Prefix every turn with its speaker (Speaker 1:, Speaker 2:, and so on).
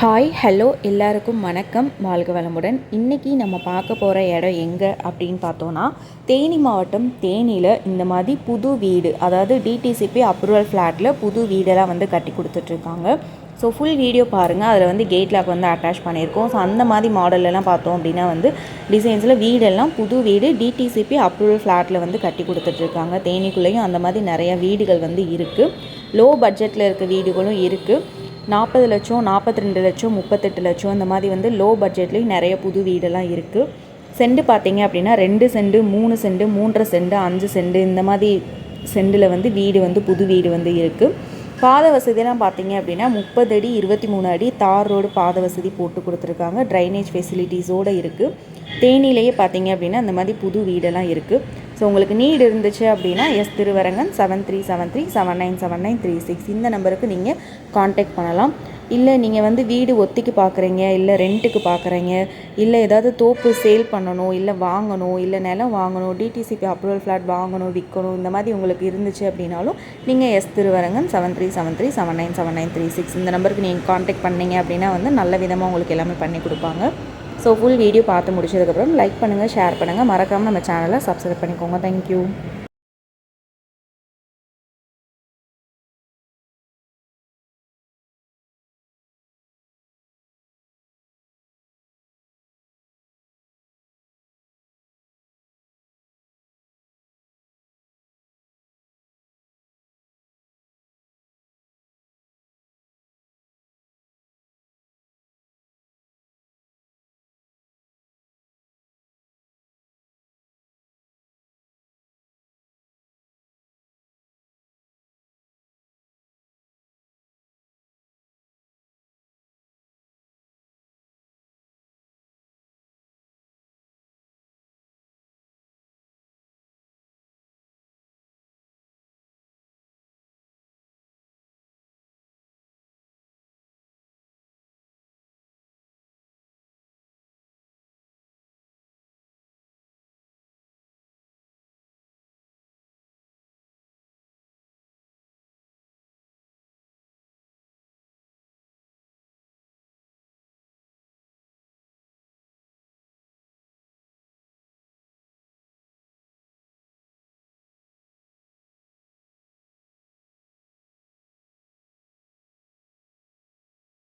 Speaker 1: Hi hello எல்லாருக்கும் வணக்கம். வாழ்க வளமுடன். இன்றைக்கி நம்ம பார்க்க போகிற இடம் எங்கே அப்படின்னு பார்த்தோன்னா தேனி மாவட்டம் தேனியில் இந்த மாதிரி புது வீடு அதாவது டிடிசிபி அப்ரூவல் ஃப்ளாட்டில் புது வீடெல்லாம் வந்து கட்டி கொடுத்துட்ருக்காங்க. ஸோ ஃபுல் வீடியோ பாருங்கள் அதில் வந்து கேட் லாக் வந்து அட்டாச் பண்ணியிருக்கோம். ஸோ அந்த மாதிரி மாடல்லலாம் பார்த்தோம் அப்படின்னா வந்து டிசைன்ஸில் வீடெல்லாம் புது வீடு டிடிசிபி அப்ரூவல் ஃப்ளாட்டில் வந்து கட்டி கொடுத்துட்ருக்காங்க. தேனிக்குள்ளேயும் அந்த மாதிரி நிறைய வீடுகள் வந்து இருக்குது லோ பட்ஜெட்டில் இருக்க வீடுகளும் இருக்குது நாற்பது லட்சம் நாற்பத்தி ரெண்டு லட்சம் முப்பத்தெட்டு லட்சம் இந்த மாதிரி வந்து லோ பட்ஜெட்லேயும் நிறைய புது வீடெல்லாம் இருக்குது செண்டு பார்த்தீங்க அப்படின்னா ரெண்டு செண்டு மூணு செண்டு மூன்றரை செண்டு அஞ்சு செண்டு இந்த மாதிரி செண்டில் வந்து வீடு வந்து புது வீடு வந்து இருக்குது பாத வசதியெல்லாம் பார்த்தீங்க அப்படின்னா முப்பது அடி இருபத்தி மூணு அடி தார் ரோடு பாத வசதி போட்டு கொடுத்துருக்காங்க. ட்ரைனேஜ் ஃபெசிலிட்டிஸோடு இருக்குது தேனிலேயே பார்த்தீங்க அப்படின்னா இந்த மாதிரி புது வீடெல்லாம் இருக்குது ஸோ உங்களுக்கு நீட் இருந்துச்சு அப்படின்னா S Thiruvarangan seven three seven three seven nine seven nine three six இந்த நம்பருக்கு நீங்கள் காண்டாக்ட் பண்ணலாம். இல்லை நீங்கள் வந்து வீடு ஒத்திக்கு பார்க்குறீங்க இல்லை ரெண்ட்டுக்கு பார்க்குறீங்க இல்லை ஏதாவது தோப்பு சேல் பண்ணணும் இல்லை வாங்கணும் இல்லை நிலம் வாங்கணும் டிடிசிபி அப்ரூவல் ஃப்ளாட் வாங்கணும் விற்கணும் இந்த மாதிரி உங்களுக்கு இருந்துச்சு அப்படின்னாலும் நீங்கள் S Thiruvarangan seven three seven three seven nine seven nine three six இந்த நம்பருக்கு நீங்கள் காண்டாக்ட் பண்ணீங்க அப்படின்னா வந்து நல்ல விதமாக உங்களுக்கு எல்லாமே பண்ணி கொடுப்பாங்க. ஸோ ஃபுல் வீடியோ பார்த்து முடிச்சதுக்கப்புறம் லைக் பண்ணுங்கள் ஷேர் பண்ணுங்கள் மறக்காமல் நம்ம சேனலை சப்ஸ்கிரைப் பண்ணிக்கோங்க. தேங்க்யூ